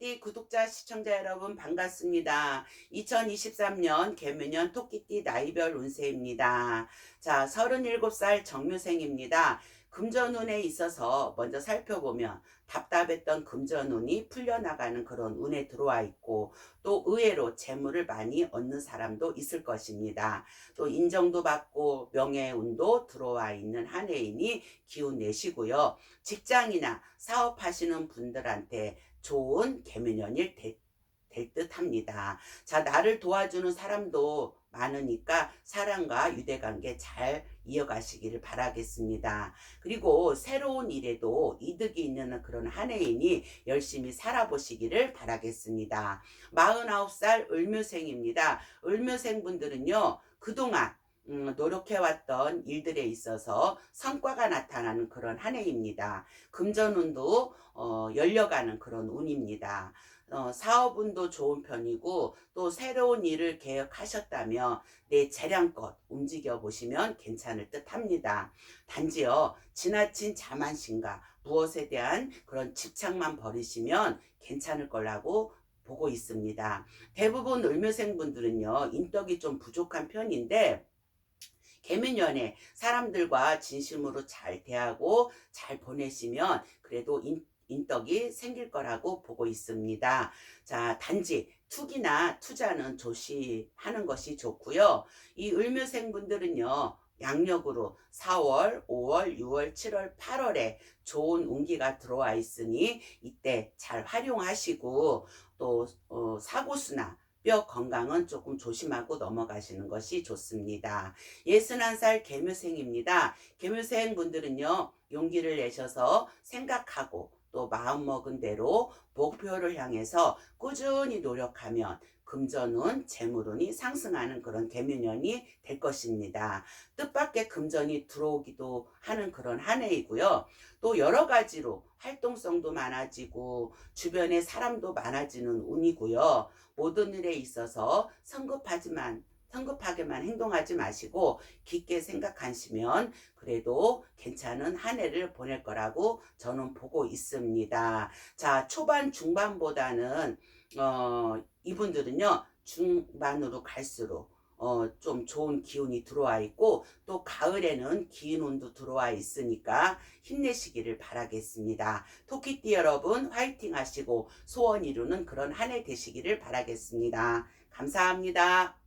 토끼띠 구독자 시청자 여러분 반갑습니다. 2023년 개묘년 토끼띠 나이별 운세입니다. 자, 37살 정묘생입니다. 금전운에 있어서 먼저 살펴보면 답답했던 금전운이 풀려나가는 그런 운에 들어와 있고 또 의외로 재물을 많이 얻는 사람도 있을 것입니다. 또 인정도 받고 명예운도 들어와 있는 한 해이니 기운 내시고요. 직장이나 사업하시는 분들한테 좋은 개묘년일 될듯 합니다. 자, 나를 도와주는 사람도 많으니까 사랑과 유대관계 잘 이어가시기를 바라겠습니다. 그리고 새로운 일에도 이득이 있는 그런 한 해이니 열심히 살아보시기를 바라겠습니다. 49살 을묘생입니다. 을묘생 분들은요, 그동안 음, 노력해왔던 일들에 있어서 성과가 나타나는 그런 한 해입니다. 금전운도 어, 열려가는 그런 운입니다. 어, 사업운도 좋은 편이고 또 새로운 일을 계획하셨다면 내 재량껏 움직여 보시면 괜찮을 듯 합니다. 단지요 지나친 자만심과 무엇에 대한 그런 집착만 버리시면 괜찮을 거라고 보고 있습니다. 대부분 을묘생 분들은요 인덕이 좀 부족한 편인데 개면연에 사람들과 진심으로 잘 대하고 잘 보내시면 그래도 인, 인덕이 생길 거라고 보고 있습니다. 자, 단지 투기나 투자는 조심하는 것이 좋고요. 이 을묘생 분들은요. 양력으로 4월, 5월, 6월, 7월, 8월에 좋은 운기가 들어와 있으니 이때 잘 활용하시고 또 어, 사고수나 뼈 건강은 조금 조심하고 넘어가시는 것이 좋습니다. 61살 개묘생입니다. 개묘생 분들은요, 용기를 내셔서 생각하고 또 마음먹은 대로 목표를 향해서 꾸준히 노력하면 금전운, 재물운이 상승하는 그런 개묘년이 될 것입니다. 뜻밖의 금전이 들어오기도 하는 그런 한 해이고요. 또 여러 가지로 활동성도 많아지고 주변에 사람도 많아지는 운이고요. 모든 일에 있어서 성급하지만 성급하게만 행동하지 마시고 깊게 생각하시면 그래도 괜찮은 한 해를 보낼 거라고 저는 보고 있습니다. 자, 초반 중반보다는 어, 이분들은요. 중반으로 갈수록 어, 좀 좋은 기운이 들어와 있고 또 가을에는 기운운도 들어와 있으니까 힘내시기를 바라겠습니다. 토끼띠 여러분 화이팅 하시고 소원 이루는 그런 한 해 되시기를 바라겠습니다. 감사합니다.